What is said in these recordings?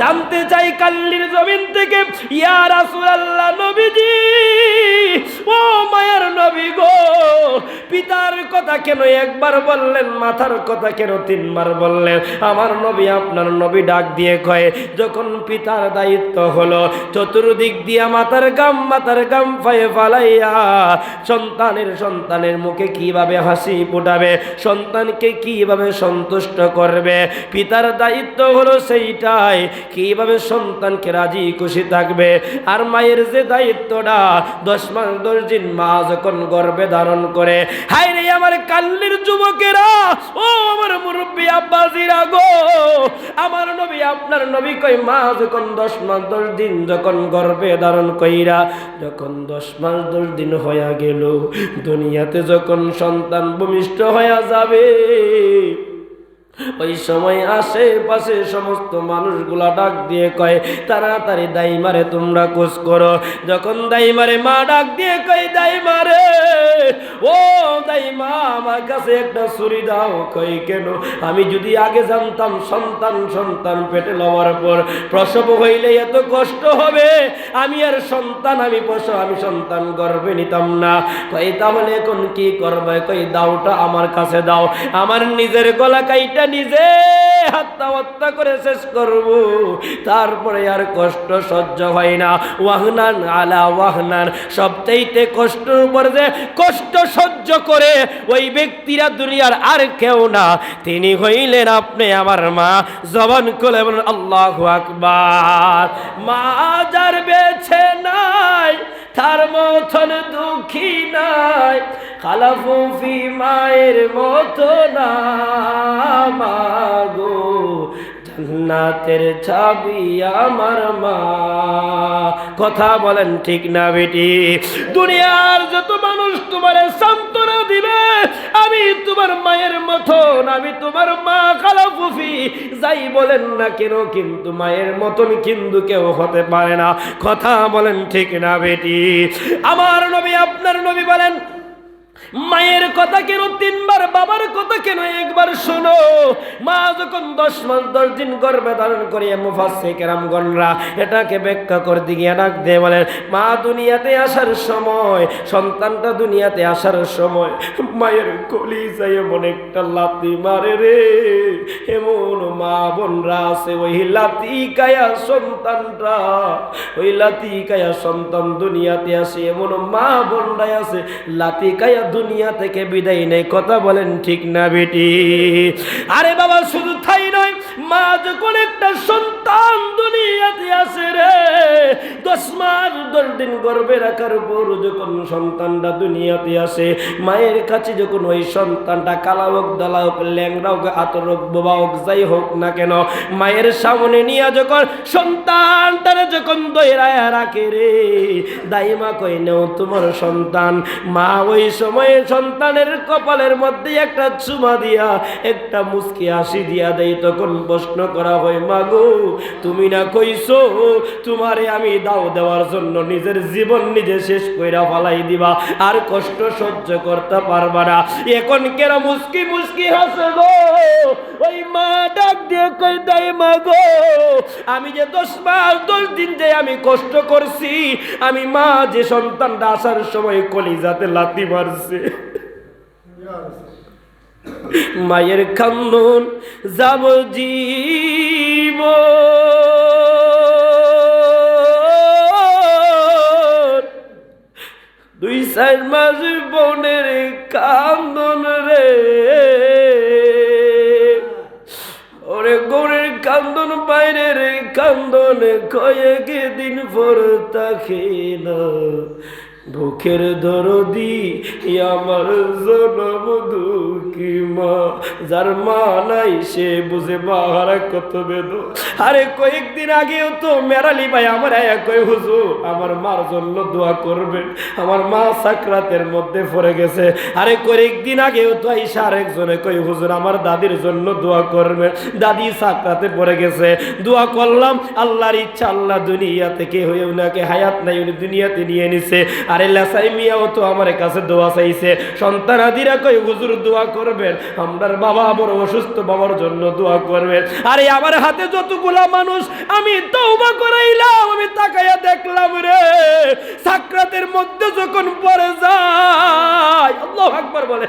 জানতে চাই কাল্লির জমিন থেকে, ইয়া রাসূলুল্লাহ নবীজি, ও মায়ের নবী গো, পিতার কথা কেন একবার বললেন, মাথার কথা কেন তিনবার বললেন? আমার নবী আপনার নবী ডাক দিয়ে কয়, যখন পিতার দায়িত্ব হলো, চতুর্দিক দিয়া মাথার গাম মাথার গাম ফায়ে ফালাইয়া সন্তানের সন্তানের মুখে কীভাবে হাসি ফুটাবে, সন্তানকে কীভাবে সন্তুষ্ট করবে, পিতার দায়িত্ব হলো সেইটাই কীভাবে সন্তানকে রাজি খুশি থাকবে? আর মায়ের যে দায়িত্বটা, দশ মাস, দশ দিন মা যখন গর্বে ধারণ করে হাই রে আমার কাল্লির যুবকেরা, ও আমার মুরব্বী আব্বাসিরা গো! আমার নবী, আপনার নবী কই মা যখন দশ মাস, দশ দিন যখন গর্বে ধারণ কইরা, যখন দশ মাস, দশ দিন হইয়া গেল, দুনিয়াতে যখন সন্তান ভূমিষ্ঠ হইয়া যাবে ওই সময় আশেপাশে সমস্ত মানুষগুলা ডাক দিয়ে কয়, তাড়াতাড়ি দাই মারে তোমরা কোচ করো। যখন দাই মারে মা ডাক দিয়ে কয় দাই মারে ও দাই মা আমার কাছে একটা ছুরি দাও। কই কেন? আমি যদি আগে জানতাম সন্তান সন্তান পেটে লওয়ার পর প্রসব হইলে এত কষ্ট হবে। আমি আর সন্তান, আমি প্রসব আমি সন্তান গর্বে নিতাম না। কই তাহলে এখন কি করবে? কই দাওটা আমার কাছে দাও। আমার নিজের গলা কাইটা নিজে হত্যা হত্যা করে শেষ করব। তারপরে আর কষ্ট সহ্য হয় না। ওয়াহনান আলা ওয়াহনান। কষ্টের উপর যে কষ্ট সহ্য করে ওই ব্যক্তিরা দুনিয়ার আর কেউ না। তিনি হইলেন আপনি আমার মা। জবান আল্লাহ আকবার। মা যার বেছে নাই, তার মতন দুঃখী নাই। খালাফুফি মায়ের মতো না মাগো জান্নাতের চাবি আমার মা। কথা বলেন ঠিক না বেটি? দুনিয়ার যত মানুষ তোমার সান্ত্বনা দিবে, আমি তোমার মায়ের মতন, আমি তোমার মা খালাফুফি যাই বলেন না কেন, কিন্তু মায়ের মতন কিন্তু কেউ হতে পারে না। কথা বলেন ঠিক না বেটি? আমার নবী, আপনার নবী বলেন মায়ের কথা কেন তিনবার, বাবার কথা কেন একবার শোনো? মা যখন দশ মাস, দশ দিন গর্ভে ধারণ করিয়া মুফাসে কেরামগণরা এটাকে ব্যাখ্যা করে দিয়ে ডাক দিয়ে বলেন, মা দুনিয়াতে আসার সময়, সন্তানটা দুনিয়াতে আসার সময় মায়ের কলি যাই এমন একটা লাতি মারে রে। এমন মা বোনরা আছে, ওই লাতি কায়া সন্তানটা ওই লাতি কায়া সন্তান দুনিয়াতে আসে, এমন মা বোনরাই আছে লাতি কায়া দুনিয়া থেকে বিদায় নেই। কথা বলেন ঠিক না বেটি? আরে বাবা, শুধু তাই নয়, মা যখন একটা সন্তান দুনিয়াতে আসে রে, দশ মাস, দশ দিন গর্ভে রাখার পর যখন সন্তানটা দুনিয়াতে আসে, মায়ের কাছে যখন ওই সন্তানটা কালা হোক দালা হোক ল্যাংড়া হোক, আতর হোক, বোবা হোক, যাই হোক না কেন, মায়ের সামনে নিয়ে যখন সন্তানটারে যখন দৈরায় রাখে রে, দাইমা কই নেও তোমার সন্তান। মা ওই সময়ে সন্তানের কপালের মধ্যে একটা চুমা দিয়া, একটা মুসকি হাসি দিয়া দেয়, তখন প্রশ্ন করা হয়, মাগো, তুমি না কইছো তোমারে আমি দাও দেওয়ার জন্য নিজের জীবন নিজে শেষ কইরা ফালাই দিবা? আর কষ্ট সহ্য করতে পারবা না। এখন কেন মুসকি মুসকি হাসে গো? ওই মা ডাক দিয়ে কই দেয় মা গো আমি যে দশ মাস, দশ দিন যে আমি কষ্ট করছি, আমি মা যে সন্তানটা আসার সময় কলিজাতে লাতি মারছে। মায়ের কান্দন যাব জীব। দুই চার মাস বোনের কান্দন রে। ওরে গোরের কান্দন, বাইরের কান্দন, কয়েক দিন পর তাকে না বুকের দরদি, আমার জনম দুঃখী মা। যার মা নাই, সে বুঝে বাহারা কত বেদ আরে কয়েকদিন আগেও তো মেরালি ভাই আমার এক কই হুজুর, আমার মার জন্য দোয়া করবেন। আমার মা সাকরাতের মধ্যে পড়ে গেছে। আরে কয়েকদিন আগেও তো আইসা আরেকজনে কই হুজুর, আমার দাদির জন্য দোয়া করবেন। দাদি সাকরাতে পড়ে গেছে। দোয়া করলাম, আল্লাহর ইচ্ছা আল্লাহ দুনিয়া থেকে হয়ে উনাকে হায়াত নাই, উনি দুনিয়াতে নিয়ে নিছে। আর আরে লাসাই মিয়াও তো আমার কাছে দোয়া চাইছে। সন্তানাদিরা কই হুজুর দোয়া করবেন, আমরার বাবা বড় অসুস্থ, বাবার জন্য দোয়া করবেন। আরে আমার হাতে যতগুলা মানুষ, আমি তৌবা করাইলাম, আমি তাকাইয়া দেখলাম রে। সাকরাতের মধ্যে যখন পড়ে যায়, আল্লাহ আকবার বলে।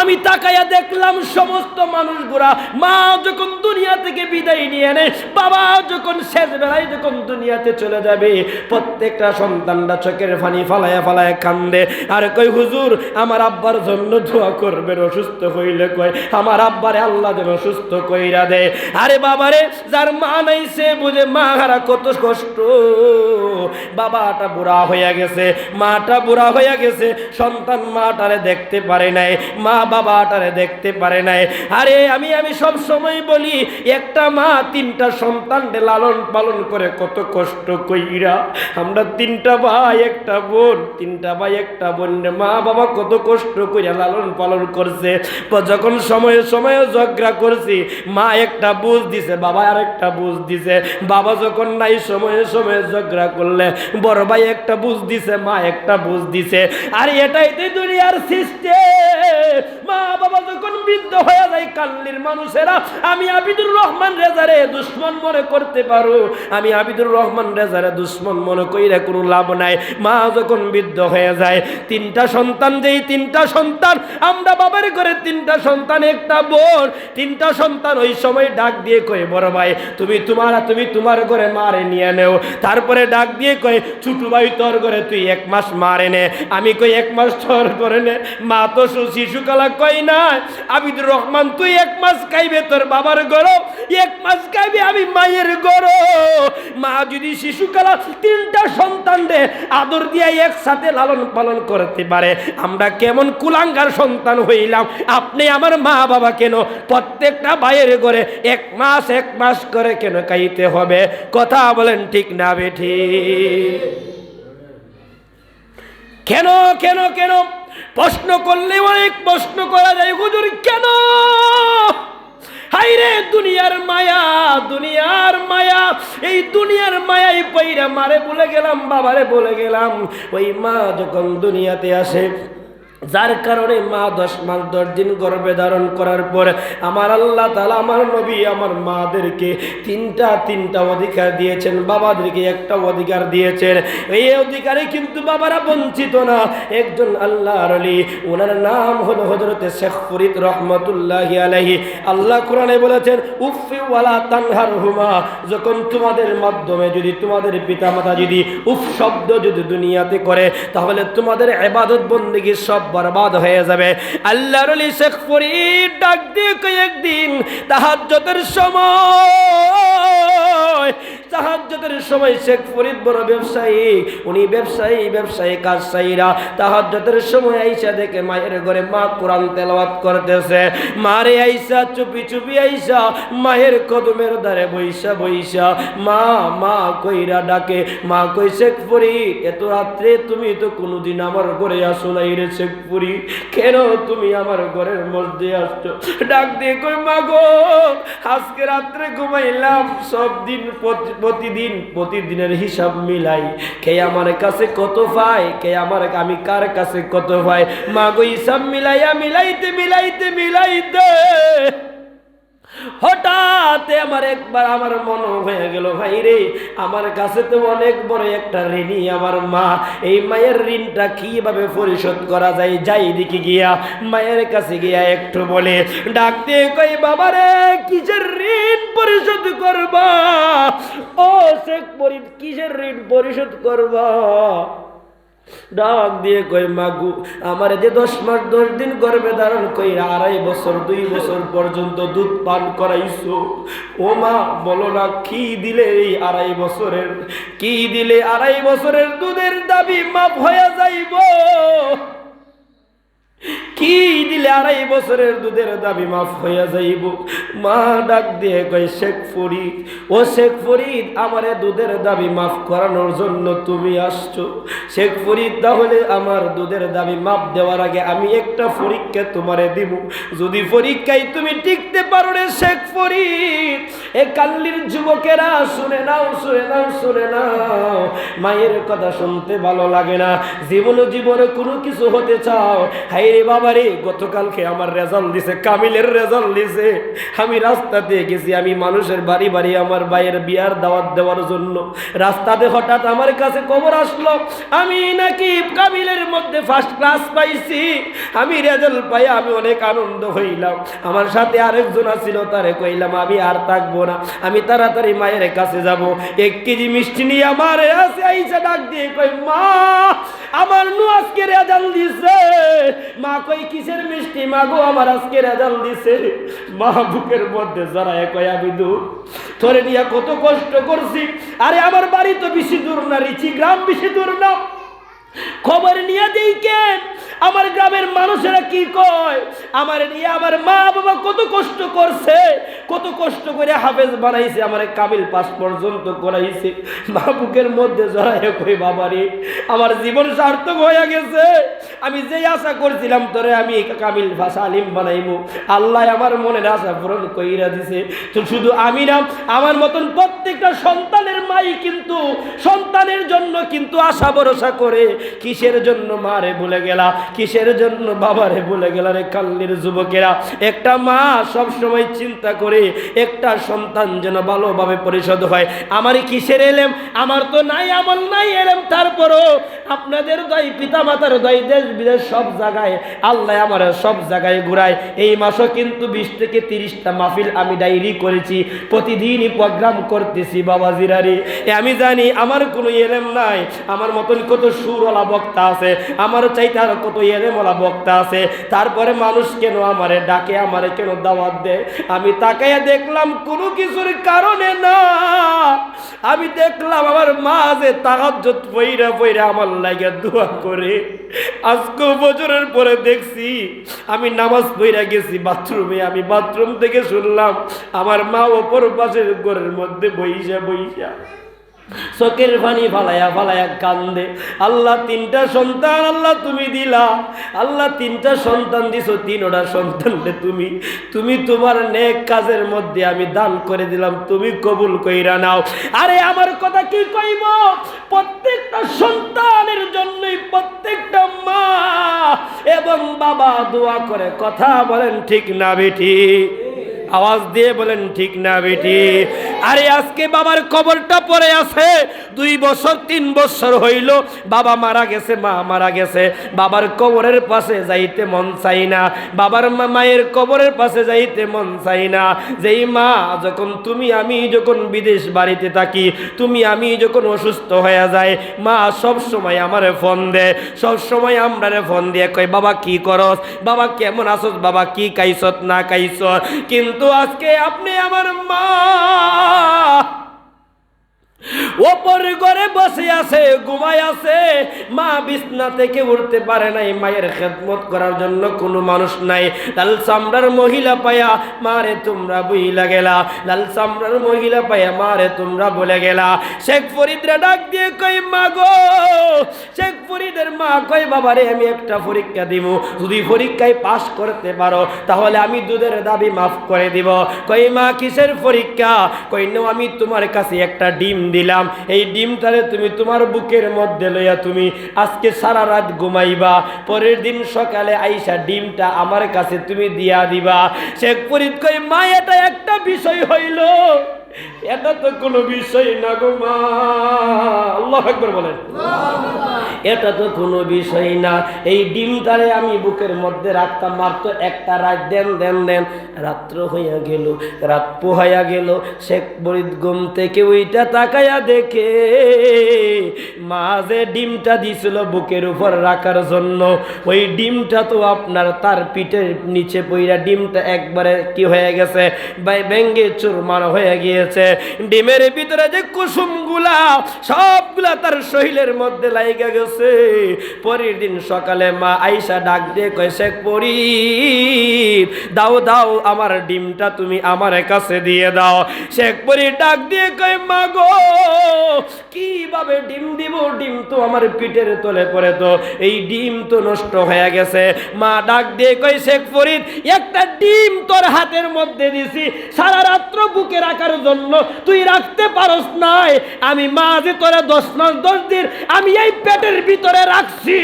আমি তাকাইয়া দেখলাম সমস্ত মানুষগুলা মা যখন দুনিয়া থেকে বিদায় নিয়ে নেয় বাবা যখন শেষ বেলায় যখন দুনিয়াতে চলে যাবে, প্রত্যেকটা সন্তানরা চোখের ফানি ফালায়া ফালায়া কান্দে। আর কই হুজুর, আমার আব্বার জন্য দোয়া করবেন, অসুস্থ হইলে কয়, আমার আব্বারে আল্লাহ যেন সুস্থ কইরা দেয়। আরে বাবারে, যার মা নাই সে বুঝে মা হারা কত কষ্ট। বাবাটা বুড়া হইয়া গেছে, মাটা বুড়া হইয়া গেছে, সন্তান মাটারে দেখতে পারে নাই, মা বাবাটারে দেখতে পারে নাই। আরে আমি আমি সব সময় বলি, একটা মা তিনটা সন্তানকে লালন পালন করে কত কষ্ট কইরা, আমরা তিনটা ভাই, একটা বোন, তিনটা ভাই, একটা বোন মা বাবা কত কষ্ট কইরা লালন পালন করছে। যখন সময়ে সময়ে ঝগড়া করছি, মা একটা বুঝ দিছে, বাবা আর একটা বুঝ দিছে। বাবা যখন নাই, সময়ে সময়ে ঝগড়া করলে, বড় ভাই একটা বুঝ দিছে, মা একটা বুঝ দিছে। আর এটাই তো দুনিয়ার সিস্টেম মা বাবা যখন বৃদ্ধ হয়ে যায় কাল্লির মানুষেরা, আমি আবিদুর রহমান রেজারে দুশ্মন মনে করতে পারো। আমি আবিদুর রহমান রেজারে দুশ্মন মনে কইরা কোনো লাভ নাই। মা যখন বৃদ্ধ হয়ে যায়, তিনটা সন্তান যেই তিনটা সন্তান, আমরা বাবার ঘরে তিনটা সন্তান, একটা বোন। তিনটা সন্তান ওই সময় ডাক দিয়ে কয়ে, বড় ভাই, তুমি তোমার তুমি তোমার ঘরে মারে নিয়ে নেও। তারপরে ডাক দিয়ে কয়ে, ছোট ভাই, তোর ঘরে তুই এক মাস মারে নে। আমি কই, এক মাস তোর করে নে। মা তো শিশুকালা কই না, আবিদুর রহমান তুই এক মাস খাইবে তোর বাবার গরো, এক মাস খাইবে আমি মায়ের গরো। মা যদি শিশুকালা তিনটা সন্তান রে আদর দিয়ে একসাথে লালন পালন করতে পারে। আমরা কেমন কুলাঙ্গার সন্তান হইলাম, আপনি আমার মা বাবা কেন? প্রত্যেকটা ভাইয়ের ঘরে এক মাস এক মাস করে কেন খাইতে হবে? কথা বলেন ঠিক না, বেঠি? কেন কেন কেন? প্রশ্ন করলে অনেক প্রশ্ন করা যায়, হুজুর, কেন? হাইরে দুনিয়ার মায়া দুনিয়ার মায়া, এই দুনিয়ার মায়াই পৈরা মারে বলে গেলাম, বাবারে বলে গেলাম, ওই মা যখন দুনিয়াতে আসে যার কারণে মা দশ মাস দশ দিন গর্ভে ধারণ করার পর আমার আল্লাহ তালা আমার নবী, আমার মাদেরকে তিনটা তিনটা অধিকার দিয়েছেন, বাবাদেরকে একটা অধিকার দিয়েছেন। এই অধিকারে কিন্তু বাবারা বঞ্চিত না। একজন আল্লাহ আলী ওনার নাম হলো হজরতে শেখ ফরিদ রহমতুল্লাহ আলহি আল্লাহ কোরআনে বলেছেন উফিওয়ালা তানহার হুমা যখন তোমাদের মাধ্যমে যদি তোমাদের পিতামাতা যদি উফ শব্দ যদি দুনিয়াতে করে, তাহলে তোমাদের এবাদত বন্দিগি সব বরবাদ হয়ে যাবে। আল্লাহ আলী শেখ ফরিদ ডাক দিয়ে কয়েকদিন তাহাজ্জতের সময় তাহাজ্জতের সময় শেখ ফরিদ বড় ব্যবসায়ী, উনি ব্যবসায়ী ব্যবসায়ী কাজ কাজসায়ীরা তাহাজ্জতের সময় আইসা দেখে মায়ের ঘরে মা কোরআন তেলাওয়াত করতেছে। মারে আইসা, চুপি চুপি আইসা, মায়ের কদমের ধারে বইসা বইসা, মা মা কইরা ডাকে, মা কই শেখ ফরিদ, এত রাত্রে তুমি তো কোনোদিন আমার ঘরে আসো নাই রে শেখ ফরিদ, কেন তুমি আমার ঘরের মধ্যে আসছো? ডাক দিয়ে কই মা গো, আজকে রাত্রে ঘুমাইলাম, সব দিন প্রতি- প্রতিদিন, প্রতিদিনের হিসাব মিলাই, কে আমার কাছে কত পায়, কে আমার, আমি কার কাছে কত পায় মাগো হিসাব মিলাইয়া মিলাইতে মিলাইতে মিলাইতে। হঠাৎ আমার একবার আমার মনে হয়ে গেল, ভাই রে, আমার কাছে তো অনেক বড় একটা ঋণী আমার মা। এই মায়ের ঋণটা কীভাবে পরিশোধ করা যায়? যাই দিকে গিয়া মায়ের কাছে গিয়া একটু বলে, ডাকতে কই বাবারে কিসের ঋণ পরিশোধ করবা? ও শেখ পরি কিসের ঋণ পরিশোধ করবা? ডাক দিয়ে কই মাগু, আমার যে দশ মাস দশ দিন গর্বে ধারণ কই আড়াই বছর, দুই বছর পর্যন্ত দুধ পান করাইছো, ও মা, বলো না কি দিলে এই আড়াই বছরের, কি দিলে আড়াই বছরের দুধের দাবি মাফ হয়ে যাইব? কি দিলে আড়াই বছরের দুধের দাবি মাফ হইয়া যাইব? মা ডাক দিয়ে কয়, শেখ ফরিদ, ও শেখ ফরিদ দুধের দাবি মাফ করানোর জন্য তুমি আসছো। শেখ ফরিদ, তাহলে আমার দুধের দাবি দেওয়ার আগে আমি একটা পরীক্ষা তোমারে দিব। যদি পরীক্ষায় তুমি টিকতে পারো রে শেখ ফরিদ, এ কাল্লির যুবকেরা শুনে নাও শুনে নাও শুনে নাও। মায়ের কথা শুনতে ভালো লাগে না। জীবন জীবনে কোনো কিছু হতে চাও। হাই রে বাবা রে গতকালকে আমার রেজাল্ট দিছে, কামিলের রেজাল্ট দিছে। আমি রাস্তাতে গেছি, আমি মানুষের বাড়ি বাড়ি আমার ভাইয়ের বিয়ার দাওয়াত দেওয়ার জন্য। রাস্তাতে হঠাৎ আমার কাছে খবর আসলো, আমি নাকি কামিলের মধ্যে ফার্স্ট ক্লাস পাইছি। আমি রেজাল্ট পাই আমি অনেক আনন্দ হইলাম। আমার সাথে আরেকজন ছিল তারে কইলাম, আমি আর থাকব না, আমি তাড়াতাড়ি মায়ের কাছে যাব। এক কেজি মিষ্টি নিয়ে আমার আছে আইসা ডাক দিয়ে কই মা, আমার নু আজকে রেজাল্ট দিছে। মা কই কিসের মিষ্টি মাগো? আমার আজকে রেজাল দিছে। মা বুকের মধ্যে জড়ায় কই আমি ধরে নিয়ে কত কষ্ট করছি। আরে আমার বাড়ি তো বেশি দূর না, রিচি, গ্রাম বেশি দূর না। খবর নিয়ে দিই কেন? আমার গ্রামের মানুষেরা কি কয়? আমার নিয়ে আমার মা বাবা কত কষ্ট করছে, কত কষ্ট করে হাফেজ বানাইছে, আমার কাবিল পাস পর্যন্ত করাইছে। মা বুকের মধ্যে জড়াই কই বাবারে, আমার জীবন সার্থক হয়ে গেছে। আমি যেই আশা করছিলাম, তোরে আমি কামিল ভাষা আলিম বানাইবো। আল্লাহ আমার মনের আশা পূরণ কইরা দিছে। তো শুধু আমি না, আমার মতন প্রত্যেকটা সন্তানের মাই কিন্তু, সন্তানের জন্য কিন্তু আশা ভরসা করে, কিসের জন্য মারে বলে গেলা? কিসের জন্য বাবারে বলে গেল রে কাল্লির যুবকেরা? একটা মা সব সময় চিন্তা করে একটা সন্তান যেন ভালোভাবে পরিশোধ হয়। আমার কিসের এলেম? আমার তো নাই আমল, নাই এলেম। তারপরও আপনাদের দয় পিতা মাতার দয় দেশ বিদেশ সব জায়গায়, আল্লাহ আমার সব জায়গায় ঘুরায়। এই মাসও কিন্তু বিশ থেকে তিরিশটা মাহফিল আমি ডায়েরি করেছি, প্রতিদিনই প্রোগ্রাম করতেছি, বাবা জিরারি। আমি জানি আমার কোনো এলেম নাই, আমার মতন কত সুরওয়ালা বক্তা আছে, আমার চাইতে আর কত এলেমওয়ালা বক্তা আছে, তারপরে মানুষ কেন আমারে ডাকে, আমারে কেন দাওয়াত দেয়? আমি তাকাইয়া দেখলাম কোনো কিছুর কারণে না। আমি দেখলাম আমার মা যে তাহাজ্জত পইরা পইরা আমার লাগে দোয়া করে। আজকে বছরের পরে দেখছি, আমি নামাজ পইরা গেছি বাথরুমে। আমি বাথরুম থেকে শুনলাম, আমার মা ওপর পাশের ঘরের মধ্যে বইসা বইসা। চোখের পানি ফালায়া ফালায়া কান্দে। আল্লাহ তিনটা সন্তান আল্লাহ তুমি দিলা। আল্লাহ তিনটা সন্তান দিছো, তিনটা সন্তানকে তুমি। তুমি তোমার নেক কাজের মধ্যে আমি দান করে দিলাম, তুমি কবুল কইরা নাও। আরে আমার কথা কি কইব? প্রত্যেকটা সন্তানের জন্যই প্রত্যেকটা মা এবং বাবা দোয়া করে, কথা বলেন ঠিক না বেটি আওয়াজ দিয়ে বলেন, ঠিক না বেটি। আরে, আজকে বাবার কবরটা পড়ে আছে। দুই বছর, তিন বছর হইল, বাবা মারা গেছে, মা মারা গেছে। বাবার কবরের পাশে যাইতে মন চাই না। বাবার মায়ের কবরের পাশে যাইতে মন চাই না। যেই মা, যখন তুমি, আমি যখন বিদেশ বাড়িতে থাকি, তুমি, আমি যখন অসুস্থ হয়ে যায় মা সব সময় আমারে ফোন দেয়। সব সময় আমরা ফোন দিয়ে কয়, বাবা, কি করস? বাবা, কেমন আসস বাবা, কি কাইছত না কাইছত কিন্তু আজকে আপনি আমার মা ওপর ঘরে বসে আছে, ঘুমায় আছে। মা বিছনা থেকে উঠতে পারে নাই, মায়ের খেদমত করার জন্য কোনো মানুষ নাই। লাল চামড়ার মহিলা পায়া মারে তোমরা বইলা গেলা। লাল চামড়ার মহিলা পায়া মারে তোমরা বলে গেলা। শেখ ফরিদরা ডাক দিয়ে কই মা গো। শেখ ফরিদের মা কই বাবা রে, আমি একটা পরীক্ষা দিব। যদি পরীক্ষায় পাশ করতে পারো, তাহলে আমি দুধের দাবি মাফ করে দিব। কই মা, কিসের পরীক্ষা? কই আমি তোমার কাছে একটা ডিম দিলাম। এই ডিমটারে তুমি তোমার বুকের মধ্যে লইয়া তুমি আজকে সারা রাত ঘুমাইবা। পরের দিন সকালে আইসা ডিমটা আমার কাছে তুমি দিয়া দিবা। শেখ ফরিদ কই মা, এটা একটা বিষয় হইল। এটা তো কোনো বিষয় না গো মা। আল্লাহ একবার বলেন। এটা তো কোনো বিষয় না। এই ডিমটারে আমি বুকের মধ্যে রাখতাম মাত্র একটা রাত। দেন দেন দেন। রাত্র হইয়া গেল, রাত পোহাইয়া গেল। শেখ বরিদ ঘুম থেকে ওইটা তাকাইয়া দেখে, মা যে ডিমটা দিছিল বুকের উপর রাখার জন্য, ওই ডিমটা তো আপনার তার পিঠের নিচে পইরা ডিমটা একবারে কি হয়ে গেছে বাই ব্যাঙ্গে চুরমার হয়ে গিয়েছে ডিমের ভিতরে যে কুসুমগুলা, সবগুলা তার শরীরের মধ্যে লাইগা গেছে। পরের দিন সকালে মা আইসা ডাক দিয়ে কয়, শেখ পরি দাও দাও আমার ডিমটা তুমি আমার কাছে দিয়ে দাও। শেখ পরি ডাক দিয়ে কয়, মা গো, কীভাবে ডিম দিব? ডিম তো আমার পিঠের তলে পড়ে তো, এই ডিম তো নষ্ট হয়ে গেছে। মা ডাক দিয়ে কই শেখ ফরিদ একটা ডিম তোর হাতের মধ্যে দিছি। সারা রাত্র বুকে রাখার জন্য তুই রাখতে পারস নাই। আমি মা যে তোরে দশ মাস, দশ দিন আমি এই পেটের ভিতরে রাখছি।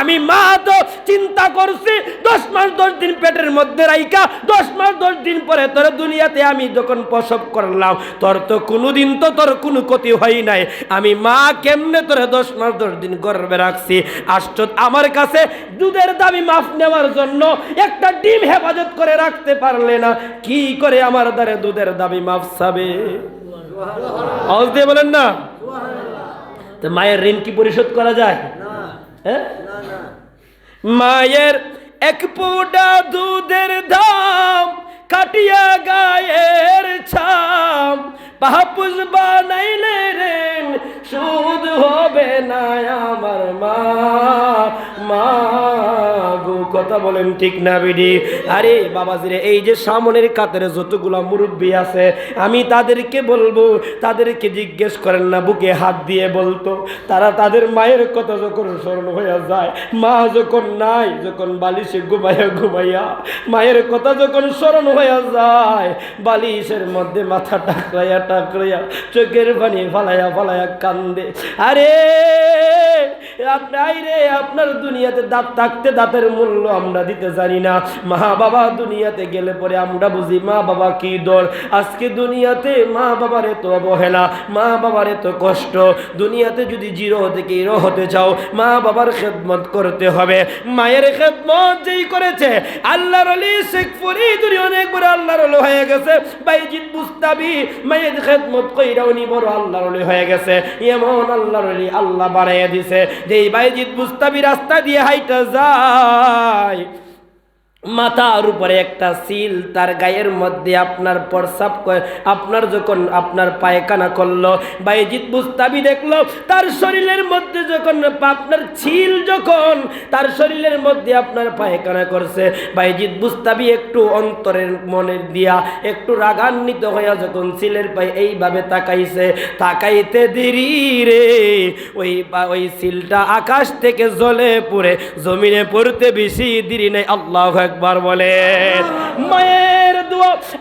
আমি মা তো চিন্তা করছি, দশ মাস, দশ দিন পেটের মধ্যে রাইকা দশ মাস, দশ দিন পরে তোর দুনিয়াতে আমি যখন প্রসব করলাম, তোর তো কোনোদিন তো তোর কোনো ক্ষতি হয় নাই। আমি মা কেমনে তোরে দশ মাস, দশ দিন গর্বে রাখছি? আশ্চর্য, আমার কাছে দুধের দাবি মাফ নেওয়ার জন্য একটা ডিম হেফাজত করে রাখতে পারলে না। কি করে আমার দ্বারে দুধের দাবি মাফ চাবে আওয়াজ দিয়ে বলেন না। তো মায়ের ঋণ কি পরিশোধ করা যায়? হ্যাঁ? মায়ের এক পোডা দুধের দাম কাটিয়া গায়ের ছাম। পাহাপুস বানাইলে রেন সুদ হবে না আমার মা। মা কথা বলেন ঠিক না বিডি? আরে বাবাজিরে, এই যে সামনের কাতের যতগুলা মুরব্বী আছে, আমি তাদেরকে বলব, তাদেরকে জিজ্ঞেস করেন না, বুকে হাত দিয়ে বলতো। তারা তাদের মায়ের কথা যখন স্মরণ হয়ে যায়, মা যখন নাই, যখন বালিশে ঘুমাইয়া ঘুমাইয়া, মায়ের কথা যখন স্মরণ হয়ে যায়, বালিশের মধ্যে মাথা টাকরাইয়া টাকরাইয়া, চোখের পানি ফালাইয়া ফালাইয়া কান্দে। আরে আপনার দুনিয়াতে দাঁত থাকতে দাঁতের মূল্য আমরা দিতে জানি না। মা বাবা দুনিয়াতে গেলে পরে আমরা বুঝি মা বাবা কি দর আজকে দুনিয়াতে মা বাবার এত অবহেলা মা বাবার এত কষ্ট। দুনিয়াতে যদি জিরো থেকে হিরো হতে চাও মা বাবার খেদমত করতে হবে। মায়ের খেদমত যেই করেছে, আল্লাহর আলী ফরিদ উনি অনেক বড় আল্লাহর আলো হয়ে গেছে। বাইজিৎ বুস্তাবি মায়ের খেদমত কইরা উনি বড় আল্লাহর আলী হয়ে গেছে। এমন আল্লাহর আলী আল্লাহ বানাইয়া দিছে। যেই বাইজিৎ বুস্তাবি রাস্তা দিয়ে হাইটা যায় 对呀 মাথার উপরে একটা সিল তার গায়ের মধ্যে আপনার প্রসাব আপনার যখন আপনার পায়খানা করল বাইজিৎ বুস্তাবি দেখল, তার শরীরের মধ্যে যখন আপনার ছিল যখন, তার শরীরের মধ্যে আপনার পায়খানা করছে। বাইজিৎ বুস্তাবি একটু অন্তরের মনের দিয়া একটু রাগান্বিত হইয়া যখন সিলের পায়ে এইভাবে তাকাইছে, তাকাইতে দেরি রে। ওই ওই সিলটা আকাশ থেকে জলে পড়ে, জমিনে পড়তে বেশি দেরি নেই। আল্লাহ একবার বলে মায়ের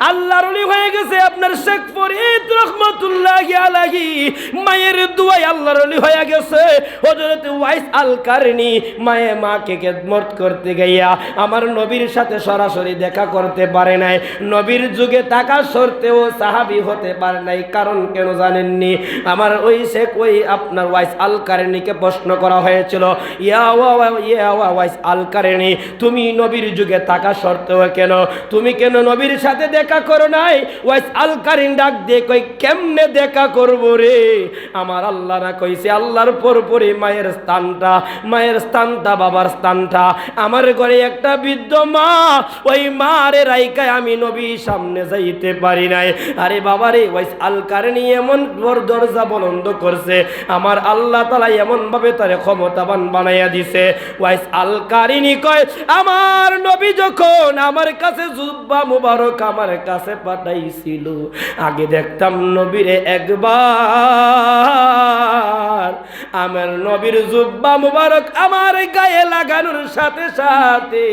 আল্লাহর হয়ে গেছে আপনার শেখ ফরিদ রহমতুল্লাহ আলাহি মায়ের দোয়াই আল্লাহর হয়ে গেছে। হযরত ওয়াইস আল মাকে করতে আমার নবীর সাথে সরাসরি দেখা করতে পারে নাই। নবীর যুগে টাকা সরতেও সাহাবি হতে পারে নাই। কারণ কেন জানেননি? আমার ওই শেখ ওই আপনার ওয়াইস আল কারনিকে প্রশ্ন করা হয়েছিল, ইয়া ইয়া ওয়াইস আল তুমি নবীর যুগে টাকা সরতেও কেন? তুমি কেন নবীর সাথে দেখা করো নাই? ওয়াইস আল কারিন ডাক দিয়ে কই কেমনে দেখা করব রে? আমার আল্লাহ না কইছে, আল্লাহর পরপরই মায়ের স্থানটা মায়ের স্থানটা, বাবার স্থানটা। আমার ঘরে একটা বৃদ্ধ মা, ওই মা রে রাইকায় আমি নবী সামনে যাইতে পারি নাই। আরে বাবা রে, ওয়াইস আল কারিনি এমন দরজা বন্ধ করছে, আমার আল্লাহ তালা এমন ভাবে তারে ক্ষমতাবান বানাইয়া দিছে। ওয়াইস আল কারিনি কয়, আমার নবী যখন আমার কাছে জুব্বা মুবারক আমার কাছে পাঠাইছিল। আগে দেখতাম নবীরে একবার। আমার নবীর জুব্বা মুবারক আমার গায়ে লাগানোর সাথে সাথে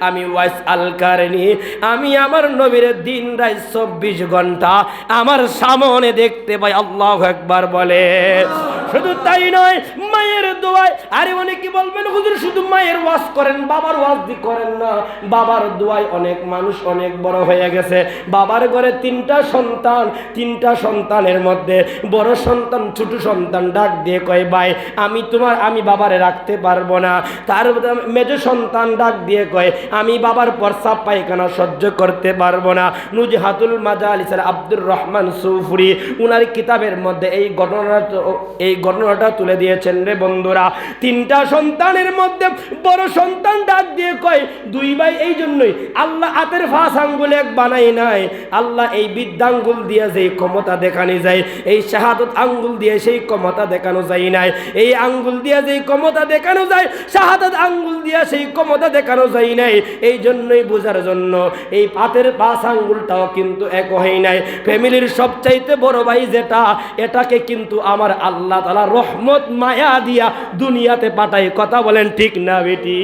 আমি ওয়াইস আল কারণি আমি আমার নবীর দিন রাত চব্বিশ ঘণ্টা আমার সামনে দেখতে পাই, আল্লাহ একবার বলে। শুধু তাই নয়, মায়ের দোয়ায়। আরে অনেকে বলবেন? হুজুর, শুধু মায়ের ওয়াজ করেন, বাবার ওয়াজ দি করেন না। বাবার দোয়ায় অনেক মানুষ অনেক বড় হয়ে গেছে। বাবার ঘরে তিনটা সন্তান, তিনটা সন্তানের মধ্যে বড় সন্তান, ছোট সন্তান ডাক দিয়ে কয়, ভাই, আমি তোমার, আমি বাবারে রাখতে পারব না। তার মেজ সন্তান ডাক দিয়ে কয়, আমি বাবার প্রস্রাব পায়খানা সহ্য করতে পারব না। নুজহাতুল মাজা আলিসার আব্দুর রহমান সুফুরি, উনার কিতাবের মধ্যে এই ঘটনাটা, এই ঘটনাটা তুলে দিয়েছেন রে বন্ধু বন্ধুরা। তিনটা সন্তানের মধ্যে বড় সন্তান ডাক দিয়ে কয়, দুই ভাই, এই জন্যই আল্লাহ হাতের ফাঁস আঙ্গুল এক বানাই নাই। আল্লাহ এই বিদ্যাঙ্গুল দিয়ে যেই ক্ষমতা দেখানো যায়, এই শাহাদত আঙ্গুল দিয়ে সেই ক্ষমতা দেখানো যায় নাই। এই আঙ্গুল দিয়ে যেই ক্ষমতা দেখানো যায়, শাহাদত আঙ্গুল দিয়ে সেই ক্ষমতা দেখানো যায় নাই। এই জন্যই বোঝার জন্য এই পাতের পাঁচ আঙ্গুলটাও কিন্তু এক হয় নাই। ফ্যামিলির সবচাইতে বড় ভাই যেটা, এটাকে কিন্তু আমার আল্লাহ তালা রহমত মায়া দিয়া দুনিয়াতে পাঠাই, কথা বলেন ঠিক না বেটি?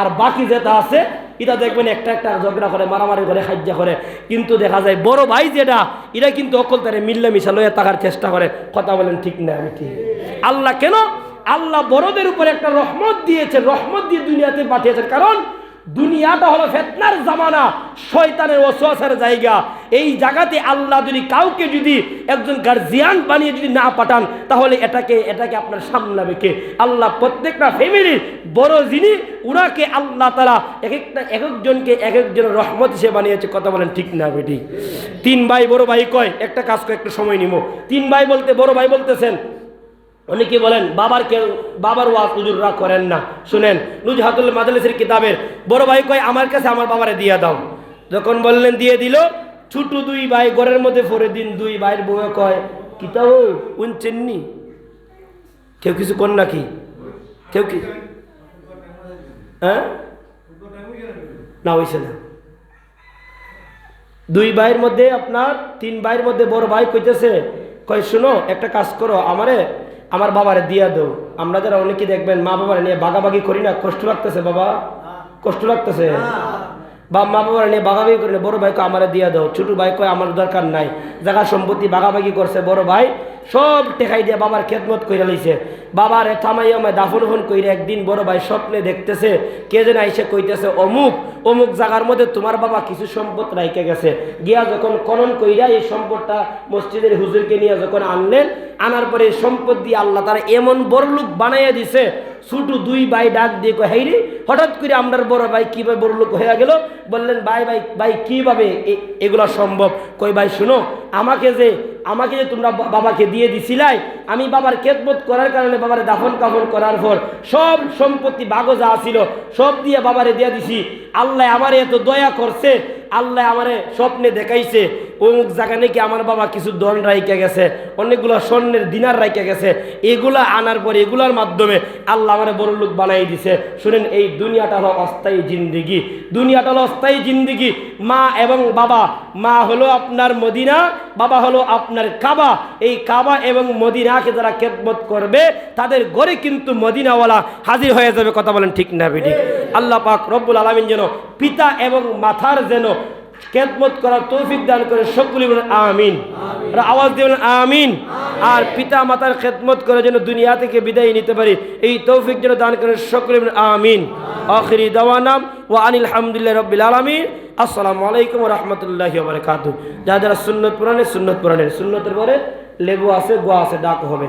আর বাকি যেটা আছে, এটা দেখবেন একটা একটা ঝগড়া করে, মারামারি করে সাহায্য করে। কিন্তু দেখা যায় বড় ভাই যেটা, এটা কিন্তু অকল তারে মিল্লা মিশা লয়ে থাকার চেষ্টা করে, কথা বলেন ঠিক না ঠিক আল্লাহ কেন? আল্লাহ বড়দের উপর একটা রহমত দিয়েছে রহমত দিয়ে দুনিয়াতে পাঠিয়েছেন। কারণ দুনিয়াটা হলো ফেতনার জামানা, শয়তানের ওসওয়াসের জায়গা। এই জায়গাতে আল্লাহ যদি কাউকে যদি একজন গার্জিয়ান বানিয়ে যদি না পাঠান, তাহলে এটাকে এটাকে আপনার সামলাবে কে আল্লাহ প্রত্যেকটা ফ্যামিলির বড় যিনি, উনাকে আল্লাহ তারা এক একটা এক একজনকে এক একজনের রহমত হিসেবে বানিয়েছে। কথা বলেন ঠিক না বেটি? তিন ভাই, বড় ভাই কয়? একটা কাজ করে, একটু সময় নিব তিন ভাই বলতে, বড় ভাই বলতেছেন অনেকে বলেন, বাবার কেউ, বাবার ওয়াজ হুজুররা করেন না। শুনেন, নুজহাতুল মাদালিসের কিতাবের, বড় ভাই কয়, আমার কাছে আমার বাবারে দিয়ে দাও। যখন বললেন, দিয়ে দিল। ছোট দুই ভাই, ঘরের মধ্যে পরে দিন দুই ভাইয়ের বউ কয় কিতাও উনচেননি কেউ কিছু কর নাকি? কেউ কি হ্যাঁ? না হয়েছে না। দুই ভাইয়ের মধ্যে আপনার, তিন ভাইয়ের মধ্যে বড় ভাই কইতেছে, কয়, শুনো, একটা কাজ করো, আমারে আমার বাবারে দিয়া দেও। আমরা যারা অনেকে দেখবেন মা বাবারে নিয়ে বাগাবাগি করি না কষ্ট লাগতেছে বাবা? কষ্ট লাগতেছে? বা মা বাবার নিয়ে বাগাবাগি করি না, বড় ভাই কয়, আমারে দিয়া দাও। ছোট ভাই কয়, আমার দরকার নাই। জায়গা সম্পত্তি বাগাবাগি করছে, বড় ভাই সব টেকাই দিয়ে বাবার খেদমত কইরা লইছে। বাবার থামাই আমায় দাফন হন কইরে একদিন বড় ভাই স্বপ্নে দেখতেছে, কে যেন আইসে কইতেছে, অমুক অমুক জায়গার মধ্যে তোমার বাবা কিছু সম্পদ রাইকে গেছে। গিয়া যখন খনন কইরা এই সম্পদটা মসজিদের হুজুরকে নিয়ে যখন আনলেন, আনার পরে সম্পদ দিয়ে আল্লাহ তারা এমন বড় লোক বানাইয়া দিছে ছোট দুই ভাই ডাক দিয়ে কয়, হাই রে, হঠাৎ করে আমরার বড় ভাই কীভাবে বড় লোক হয়ে গেল? বললেন, ভাই ভাই ভাই, কীভাবে এগুলা সম্ভব? কই ভাই, শুনো, আমাকে যে আমাকে যে তোমরা বাবাকে দিয়ে দিছিলাই, আমি বাবার খেদমত করার কারণে বাবার দাফন কাফন করার পর সব সম্পত্তি বাগজা যা ছিল, সব দিয়ে বাবারে দিয়ে দিছি। আল্লাহ আমার এত দয়া করছে আল্লাহ আমারে স্বপ্নে দেখাইছে, অমুক জায়গা নাকি আমার বাবা কিছু দন রাইকে গেছে, অনেকগুলো স্বর্ণের দিনার রাইকে গেছে, এগুলা আনার পর এগুলার মাধ্যমে আল্লাহ আমারে বড় লোক বানাই দিছে। শুনেন, এই দুনিয়াটা হলো অস্থায়ী জিন্দিগি। দুনিয়াটা হলো অস্থায়ী জিন্দিগি। মা এবং বাবা মা হলো আপনার মদিনা বাবা হলো আপনার কাবা। এই কাবা এবং মদিনাকে যারা খেদমত করবে তাদের গড়ে কিন্তু মদিনাওয়ালা হাজির হয়ে যাবে কথা বলেন ঠিক না বেটি আল্লাহ পাক রব্বুল আলমিন যেন পিতা এবং মাথার যেন খেদমত করার তৌফিক দান করে সকলে বলেন আমিন। আর আওয়াজ দেবেন আমিন। আর পিতা মাতার খেদমত করে যেন দুনিয়া থেকে বিদায় নিতে পারি। এই তৌফিক যেন দান করে সকলে বলেন আমিন। আখিরি দাওয়ানাম ও আনিল হামদুলিল্লাহ রব্বিল আলমিন। আসসালামু আলাইকুম রহমতুল্লাহ বারকাত যা যারা সুন্নত পুরাণের সুন্নত পুরাণের সুন্নতের পরে লেবু আছে গোয়া আছে ডাক হবে।